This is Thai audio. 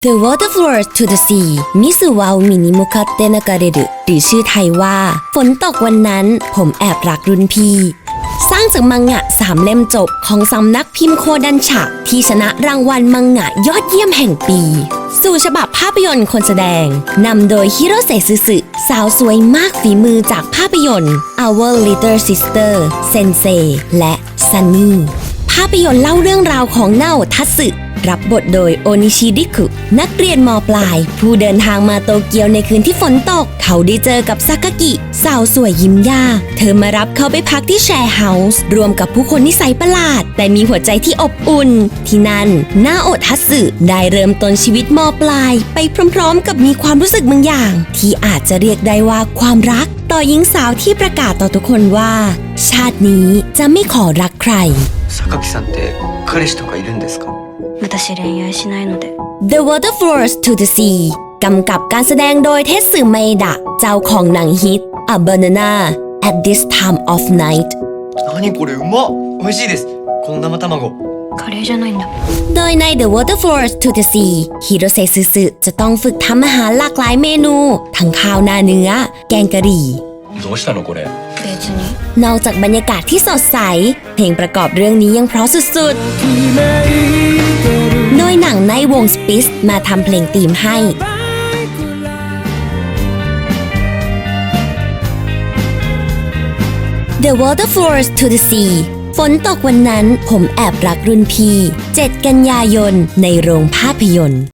The water flows to the sea มิสุวามินิมุคัตเตนากาเรรุหรือชื่อไทยว่า ฝนตกวันนั้นผมแอบรักรุ่นพี่ สร้างจากมังงะสามเล่มจบของสำนักพิมพ์โคดันฉะที่ชนะรางวัลมังงะยอดเยี่ยมแห่งปี สู่ฉบับภาพยนตร์คนแสดง นำโดยฮิโรเซซึสึสาวสวยมากฝีมือจากภาพยนตร์ Our Little Sister Sensei และ Sunny ภาพยนตร์เล่าเรื่องราวของเน่าทัตสึ รับบทโดยโอนิชิดิคุ นักเรียนมปลาย ผู้เดินทางมาโตเกียวในคืนที่ฝนตก เขาได้เจอกับซากากิ สาวสวยยิ้มยาก เธอมารับเขาไปพักที่แชร์เฮาส์รวมกับผู้คนนิสัยประหลาด แต่มีหัวใจที่อบอุ่น ที่นั่นนาโอทัตสึได้เริ่มต้นชีวิตมปลาย ไปพร้อมๆ กับมีความรู้สึกบางอย่าง ที่อาจจะเรียกได้ว่าความรัก ต่อหญิงสาวที่ประกาศต่อทุกคนว่า ชาตินี้จะไม่ขอรักใคร 榊さんって彼氏とかいるんですか 私恋愛しないので The Water Flows to the Sea กำกับการแสดงโดยเทสึเมดะ เจ้าของหนังฮิต A Banana at This Time of Night 何これうまっ美味しいですこの生卵カレーじゃないんだ โดยใน The Water Flows to the Sea ฮิโรเซซึสึจะต้องฝึกทำอาหารหลากหลายเมนู ทั้งข้าวหน้าเนื้อ แกงกะหรี่ どうしたのこれ別に นอกจากบรรยากาศที่สดใส เพลงประกอบเรื่องนี้ยังเพราะสุดๆ โดยหนังในวงสปิสมาทำเพลงธีมให้ The Water Flows to the Sea ฝนตกวันนั้นผมแอบรักรุ่นพี่ 7 กันยายนในโรงภาพยนตร์